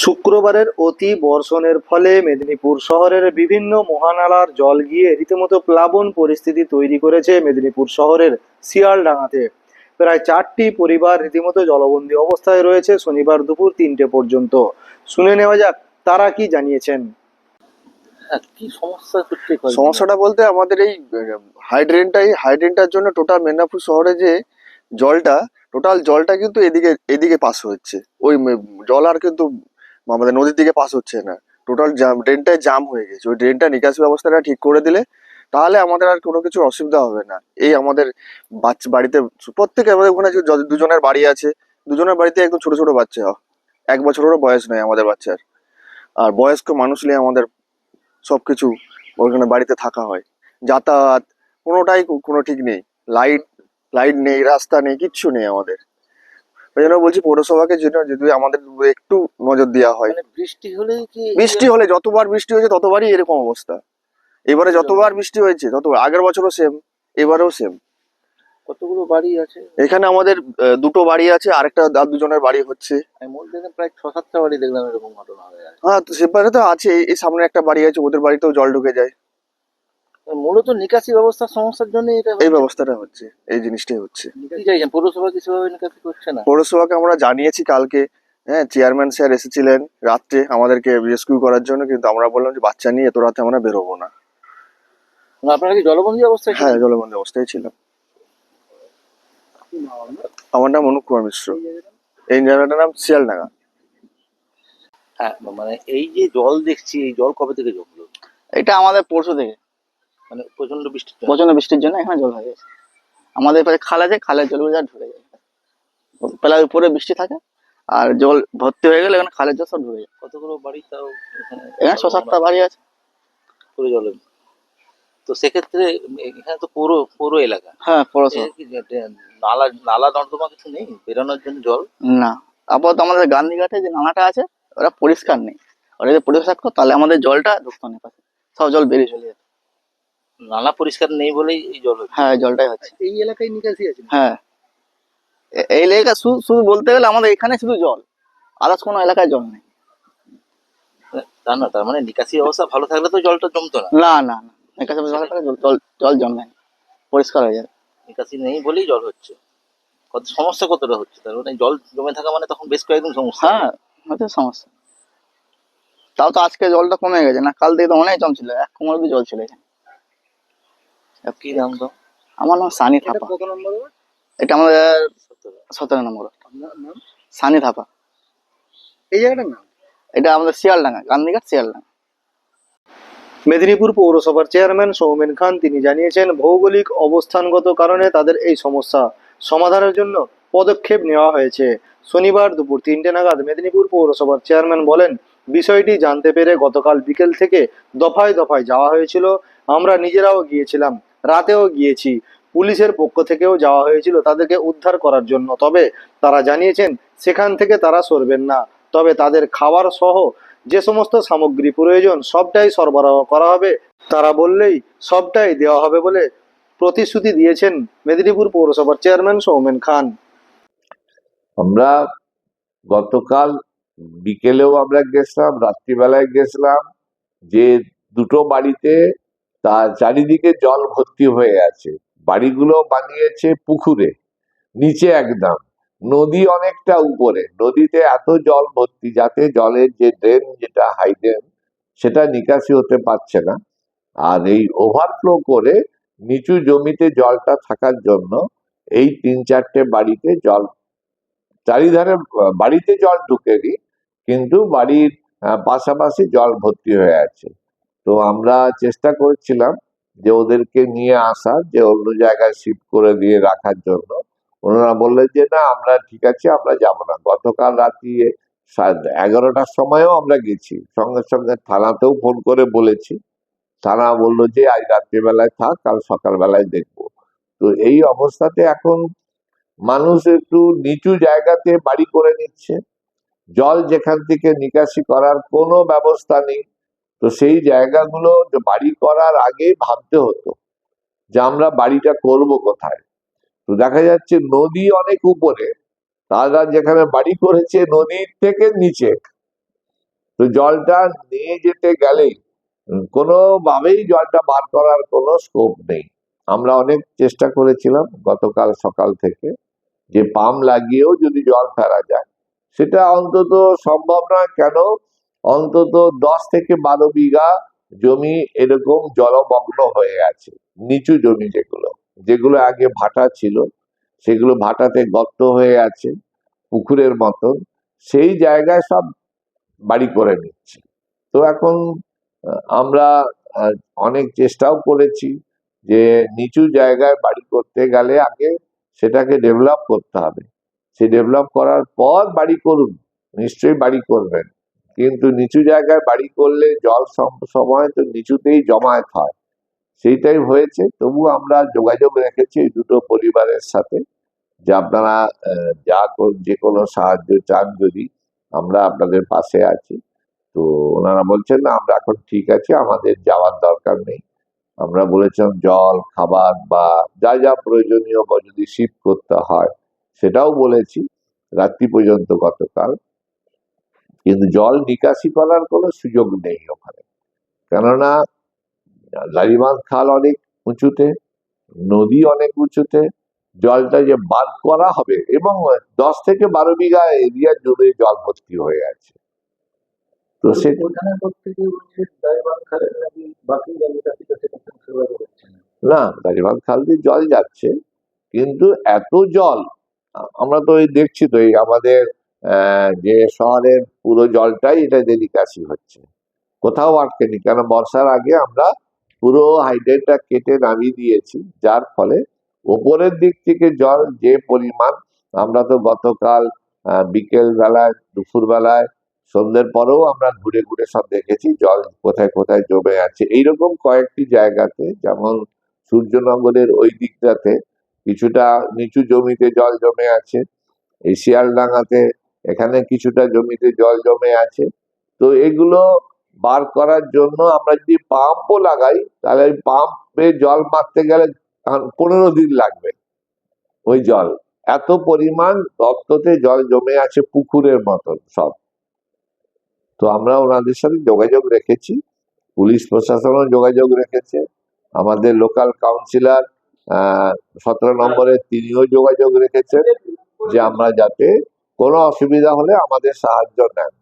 শুক্রবারের অতি বর্ষণের ফলে মেদিনীপুর শহরের বিভিন্ন মহানালার জল গিয়ে রীতিমতো প্লাবন পরিস্থিতি তৈরি করেছে মেদিনীপুর শহরের শিয়ালডাঙ্গাতে। প্রায় চারটি পরিবার রীতিমতো জলবন্দী অবস্থায় রয়েছে শনিবার দুপুর তিনটে পর্যন্ত। শুনে নেওয়া যাক তারা কি জানিয়েছেন? হ্যাঁ, কি সমস্যা সমস্যাটা বলতে আমাদের এই হাইড্রেনটা এই হাইড্রেনটার জন্য টোটাল মেদিনীপুর শহরে যে জলটা টোটাল জলটা কিন্তু এদিকে এদিকে পাস হচ্ছে। ওই জল আর কিন্তু আমাদের নদীর দিকে পাস হচ্ছে না। টোটাল জাম ড্রেনটায় জাম হয়ে গেছে। ওই ড্রেনটা নিকাশি ব্যবস্থাটা ঠিক করে দিলে তাহলে আমাদের আর কোনো কিছু অসুবিধা হবে না। এই আমাদের বাচ্চা বাড়িতে প্রত্যেকে আমাদের ওখানে দুজনের বাড়ি আছে, দুজনের বাড়িতে একদম ছোট ছোট বাচ্চা। এক বছরেরও বয়স নেই আমাদের বাচ্চার। আর বয়স্ক মানুষ নিয়ে আমাদের সব কিছু ওখানে বাড়িতে থাকা হয়। যাতায়াত কোনোটাই কোনো ঠিক নেই। লাইট লাইট নেই, রাস্তা নেই, কিচ্ছু নেই আমাদের। ওই জন্য বলছি পৌরসভাকে যেন যদি আমাদের একটু নজর দেওয়া হয়। মানে বৃষ্টি হলে কি বৃষ্টি হলে যতবার বৃষ্টি হয়েছে ততবারই এরকম অবস্থা। এবারে যতবার বৃষ্টি হয়েছে ততবার আগের বছরও সেম এবারেও সেম কতগুলো বাড়ি আছে? এখানে আমাদের দুটো বাড়ি আছে আরেকটা আর দুজনের বাড়ি হচ্ছে। প্রায় ছ সাতটা বাড়ি দেখলাম এরকম ঘটনা হয়ে হ্যাঁ তো সেপারে তো আছে এই সামনে একটা বাড়ি আছে ওদের বাড়িতেও জল ঢুকে যায়। মূলত নিকাশি ব্যবস্থার সমস্যার জন্য এটা এই ব্যবস্থাটা হচ্ছে এই জিনিসটাই হচ্ছে। পৌরসভা কি সেভাবে নিকাশি করছে না? পৌরসভাকে আমরা জানিয়েছি কালকে হ্যাঁ চেয়ারম্যান স্যার এসেছিলেন রাত্রে আমাদেরকে রেস্কিউ করার জন্য কিন্তু আমরা বললাম যে বাচ্চা নিয়ে এত রাতে আমরা বেরোবো না। আপনারা কি জলবন্দী অবস্থায় হ্যাঁ? জলবন্দী অবস্থায় ছিলাম। আমার নাম অনুপ কুমার মিশ্র। এই জায়গাটার নাম শিয়ালডাঙ্গা। হ্যাঁ মানে এই যে জল দেখছি এই জল কবে থেকে জমলো? এটা আমাদের পরশু থেকে। মানে প্রচণ্ড বৃষ্টির জন্য। প্রচণ্ড বৃষ্টির জন্য এখানে জল হয়ে গেছে। আমাদের পাশে খাল আছে খালের জলগুলো যা ঢুকে যায় পেলার উপরে বৃষ্টি থাকে আর জল ভর্তি হয়ে গেলে এখানে খালের জল সব ঢুকে যায়। কতগুলো বাড়ি তাও এখানে ছ সাতটা বাড়ি আছে। পুরো জলে তো সেক্ষেত্রে এখানে তো পুরো পুরো এলাকা। হ্যাঁ যে নালা নালা নর্দমা কিছু নেই? বেরোনোর জন্য জল? না। আপাতত আমাদের গান্ধীঘাটে যে নালাটা আছে ওরা পরিষ্কার নেই। ওরা যদি পরিষ্কার থাকতো তাহলে আমাদের জলটা ঢুকতো না পাশে সব জল বেরিয়ে চলে যেত। নালা পরিষ্কার নেই বলেই এই জল হ্যাঁ জলটাই হচ্ছে। এই এলাকায় নিকাশি আছে হ্যাঁ। এই এলাকা শুধু শুধু বলতে গেলে আমাদের এখানে শুধু জল। আদার্স কোনো এলাকায় জল নেই। তা না তার মানে নিকাশি অবস্থা ভালো থাকলে তো জলটা জমতো না। না না না এখানে জল জল জল জমে না। পরিষ্কার হয়ে যায় নিকাশি নেই বলেই জল হচ্ছে। কত সমস্যা কতটা হচ্ছে? তার মানে জল জমে থাকা মানে তখন বেশ কয়েকদিন সমস্যা। হ্যাঁ হয়তো সমস্যা। তাও তো আজকে জলটা কমে গেছে। না কাল থেকে তো অনেক জম ছিল। এক কোমর জল ছিল এখানে। কি নাম তো? আমার নাম সানি থাপা। কত নম্বর এটা আমাদের সতেরো। নম্বর সানি থাপা। এই জায়গাটার নাম? এটা আমাদের শিয়ালডাঙ্গা গান্ধীঘাট শিয়ালডাঙ্গা। মেদিনীপুর পৌরসভার চেয়ারম্যান সৌমেন খান তিনি জানিয়েছেন ভৌগোলিক অবস্থানগত কারণে তাদের এই সমস্যা সমাধানের জন্য পদক্ষেপ নেওয়া হয়েছে। শনিবার দুপুর তিনটে নাগাদ মেদিনীপুর পৌরসভার চেয়ারম্যান বলেন বিষয়টি জানতে পেরে গতকাল বিকেল থেকে দফায় দফায় যাওয়া হয়েছিল। আমরা নিজেরাও গিয়েছিলাম। রাতেও গিয়েছি। পুলিশের পক্ষ থেকেও যাওয়া হয়েছিল তাদেরকে উদ্ধার করার জন্য। তবে তারা জানিয়েছেন, সেখান থেকে তারা সরবেন না। তবে তাদের খাবার সহ যে সমস্ত সামগ্রী প্রয়োজন, সবটাই সরবরাহ করা হবে। তারা বললেই, সবটাই দেওয়া হবে বলে প্রতিশ্রুতি দিয়েছেন মেদিনীপুর পৌরসভার চেয়ারম্যান সৌমেন খান। আমরা গতকাল বিকেলেও আমরা গেছিলাম, রাত্রিবেলায় গেছিলাম। যে দুটো বাড়িতে তার চারিদিকে জল ভর্তি হয়ে আছে। বাড়িগুলো বানিয়েছে পুকুরে, নিচে একদম। নদী অনেকটা উপরে। নদীতে এত জল ভর্তি যাতে জলের যে ড্রেন যেটা হাই ড্রেন সেটা নিকাশি হতে পারছে না। আর এই ওভারফ্লো করে নিচু জমিতে জলটা থাকার জন্য এই তিন চারটে বাড়িতে জল, চারিধারে বাড়িতে জল ঢুকেনি, কিন্তু বাড়ির পাশাপাশি জল ভর্তি হয়ে আছে। তো আমরা চেষ্টা করছিলাম যে ওদেরকে নিয়ে আসা যে অন্য জায়গায় শিফট করে দিয়ে রাখার জন্য। ওনারা বললেন যে, না, আমরা ঠিক আছে, আমরা যাব না। গতকাল সাড়ে এগারোটার সময়ও আমরা গেছি। সঙ্গে সঙ্গে থানাতেও ফোন করে বলেছি। থানা বলল যে, আজ রাত্রিবেলায় থাক, কাল সকালবেলায় দেখব। তো এই অবস্থাতে এখন মানুষ একটু নিচু জায়গাতে বাড়ি করে নিচ্ছে। জল যেখান থেকে নিকাশি করার কোনো ব্যবস্থা নেই। তো সেই জায়গাগুলো বাড়ি করার আগে ভাবতে হতো যে আমরা বাড়িটা করব কোথায়। তো দেখা যাচ্ছে নদী অনেক উপরে তারা যেখানে বাড়ি করেছে নদীর থেকে নিচে। তো জলটা নিয়ে যেতে গেলে উম, কোনোভাবেই জলটা বার করার কোনো স্কোপ নেই। আমরা অনেক চেষ্টা করেছিলাম গতকাল সকাল থেকে যে পাম্প লাগিয়েও যদি জল ফেলা যায়। সেটা অন্তত সম্ভব নয়। কেন? অন্তত দশ থেকে বারো বিঘা জমি এরকম জলমগ্ন হয়ে আছে, নিচু জমি যেগুলো যেগুলো আগে ভাটা ছিল, সেগুলো ভাটাতে গর্ত হয়ে আছে, পুকুরের মতন, সেই জায়গায় সব বাড়ি করে নিচ্ছে। তো এখন আমরা অনেক চেষ্টাও করেছি যে নিচু জায়গায় বাড়ি করতে গেলে আগে সেটাকে ডেভেলপ করতে হবে। সে ডেভেলপ করার পর বাড়ি করুন, নিশ্চয়ই বাড়ি করবেন। কিন্তু নিচু জায়গায় বাড়ি করলে জল সম- সময় তো নিচুতেই জমায়েত হয়। সেইটাই হয়েছে। তবু আমরা যোগাযোগ রেখেছি এই দুটো পরিবারের সাথে যে আপনারা যা যে কোনো সাহায্য চান যদি আমরা আপনাদের পাশে আছি। তো ওনারা বলছেন, না, আমরা এখন ঠিক আছে, আমাদের যাওয়ার দরকার নেই। আমরা বলেছিলাম জল, খাবার বা যা যা প্রয়োজনীয় বা যদি শীত করতে হয়, সেটাও বলেছি রাত্রি পর্যন্ত গতকাল। কিন্তু জল নিকাশি করার কোনো সুযোগ নেই ওখানে। কেননা লারিমাল খাল অনেক উঁচুতে নদী অনেক উঁচুতে জলটা যে বার করা হবে এবং দশ থেকে বারো বিঘা এরিয়া জুড়ে জল ভর্তি হয়ে আছে। তো সে ওখানে প্রত্যেকে বলছে ড্রাইভার খালের নাকি বাকি জায়গাটা থেকে সেটা না? না খাল দিয়ে জল যাচ্ছে কিন্তু এত জল আমরা তো দেখছি তো এই আমাদের যে শহরের পুরো জলটাই এটা নিকাশি হচ্ছে। কোথাও আটকেনি, কেন বর্ষার আগে আমরা পুরো হাইড্রেটটা কেটে নামিয়ে দিয়েছি, যার ফলে ওপরের দিক থেকে জল যে পরিমাণ, আমরা তো গতকাল বিকেল বেলায় দুপুর বেলায় সন্ধ্যের পরেও আমরা ঘুরে ঘুরে সব দেখেছি, জল কোথায় কোথায় জমে আছে। এইরকম কয়েকটি জায়গাতে, যেমন সূর্যনগরের ওই দিকটাতে, কিছুটা নিচু জমিতে জল জমে আছে এই শিয়ালডাঙ্গাতে এখানে কিছুটা জমিতে জল জমে আছে। তো এগুলো বার করার জন্য আমরা যদি পাম্পও লাগাই, তাহলে পাম্পে জল মারতে গেলে পনেরো দিন লাগবে ওই জল। এত পরিমাণ রক্ততে জল জমে আছে পুকুরের মতন সব। তো আমরা ওনাদের সাথে যোগাযোগ রেখেছি, পুলিশ প্রশাসনও যোগাযোগ রেখেছে, আমাদের লোকাল কাউন্সিলর সতেরো নম্বরে তিনিও যোগাযোগ রেখেছেন যে আমরা যাতে কোনো অসুবিধা হলে আমাদের সাহায্য নেন।